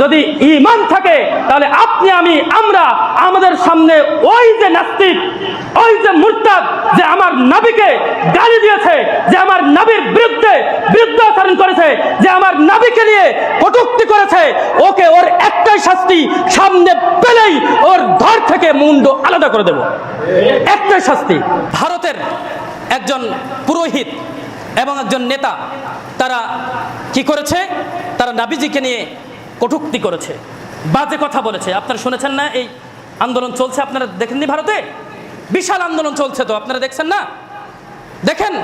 যদি ইমান থাকে, তাহলে আপনি, আমি, আমরা, আমাদের সামনে ওই যে নাস্তিক, ওই যে মুরতাদ, যে আমার নবীকে গালি দিয়েছে, যে আমার নবীর বিরুদ্ধে বিরুদ্ধাচরণ করেছে, যে আমার নবীকে নিয়ে কটুক্তি করেছে, ওকে ওর একটাই শাস্তি, সামনে পেলেই ওর ধর থেকে মুন্ড আলাদা করে দেব। একটাই শাস্তি। ভারতের একজন পুরোহিত এবং একজন নেতা, তারা কি করেছে? তারা নাবিজিকে নিয়ে কটুক্তি করেছে। বাজে কথা বলেছে। আপনারা শুনেছেন না? এই আন্দোলন চলছে। আপনারা দেখেননি ভারতে? বিশাল আন্দোলন চলছে তো, আপনারা দেখছেন না? দেখেন,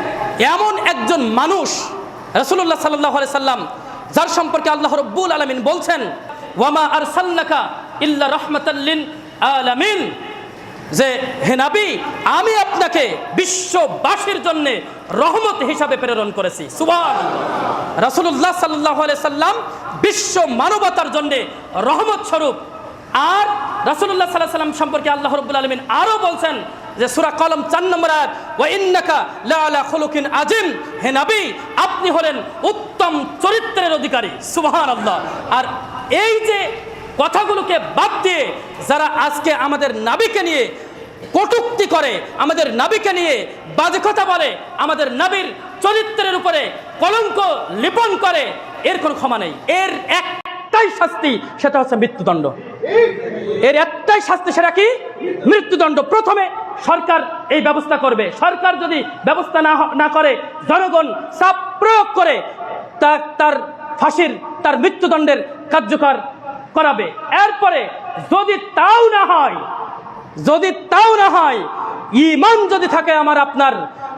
এমন একজন মানুষ রসুল্লাহ সাল্লাহ সাল্লাম, যার সম্পর্কে আল্লাহ রব্বুল আলমিন বলছেন ওয়ামা আর সাল্লাকা ইল্লা রহমতাল্লিন আলামিন। যে, হে নাবি, আমি আপনাকে বিশ্ববাসীর জন্য রহমত হিসাবে প্রেরণ করেছি। সুবান রাসুল্লাহ সাল্লাহ সাল্লাম বিশ্ব মানবতার জন্য রহমত স্বরূপ। আর রাসুল্লাহ সাল্লাহ সাল্লাম সম্পর্কে আল্লাহ রব্বুল আলমিন আরও বলছেন যে, সুরা কলম চার নম্বর আয়াত, ওয়া ইন্নাকা লাআলা খুলুকিন আজিম হে নবী, আপনি হলেন উত্তম চরিত্রের অধিকারী। সুবহানাল্লাহ। আর এই যে কথাগুলোকে বাদ দিয়ে যারা আজকে আমাদের নাবিকে নিয়ে কটুক্তি করে, আমাদের নাবিকে নিয়ে বাজে কথা বলে, আমাদের নাবির চরিত্রের উপরে কলঙ্ক লিপন করে, এর কোনো ক্ষমা নেই। এর একটাই শাস্তি, সেটা হচ্ছে মৃত্যুদণ্ড। এর একটাই শাস্তি সেটা কি? মৃত্যুদণ্ড। প্রথমে সরকার এই ব্যবস্থা করবে। সরকার যদি ব্যবস্থা না না করে, জনগণ চাপ প্রয়োগ করে তার ফাঁসির, তার মৃত্যুদণ্ডের কার্যকর করাবে। এরপরে যদি তাও না হয়, যদি তাও না হয় ইমান যদি থাকে আমার আপনার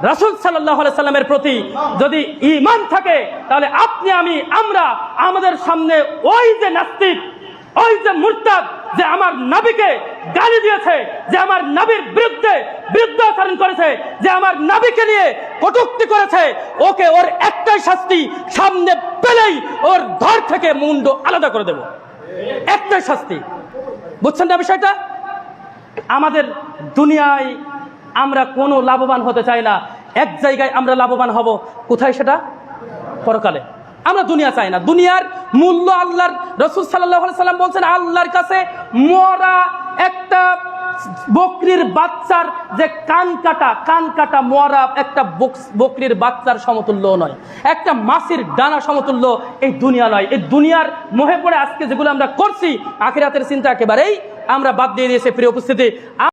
রাসুল সাল্লামের প্রতি, যদি ইমান থাকে, তাহলে আপনি, আমি, আমরা, আমাদের সামনে ওই যে নাস্তিক, ওই যে মুরতাদ, যে আমার নাবিকে গালি দিয়েছে, যে আমার নাবির বিরুদ্ধে বিরুদ্ধাচরণ করেছে, যে আমার নবীকে নিয়ে কটুক্তি করেছে, ওকে ওর একটাই শাস্তি সামনে পেলেই ওর ধর থেকে মুন্ড আলাদা করে দেব। একটাই শাস্তি। বুঝছেন না বিষয়টা? আমাদের দুনিয়ায় আমরা কোনো লাভবান হতে চাই না। এক জায়গায় আমরা লাভবান হব, কোথায় সেটা? পরকালে। আমরা দুনিয়া চাই না। দুনিয়ার মূল্য আল্লাহর রসুল সাল্লাহ সাল্লাম বলছেন, আল্লাহর কাছে মরা একটা বকরির বাচ্চার যে কান কাটা কান কাটা মোয়ারা একটা বক- বকরির বাচ্চার সমতুল্য নয়। একটা মাসির ডানা সমতুল্য এই দুনিয়া নয়। এই দুনিয়ার মোহে পড়ে আজকে যেগুলো আমরা করছি, আখিরাতের চিন্তা একেবারেই আমরা বাদ দিয়ে দিয়েছি প্রিয় উপস্থিতি।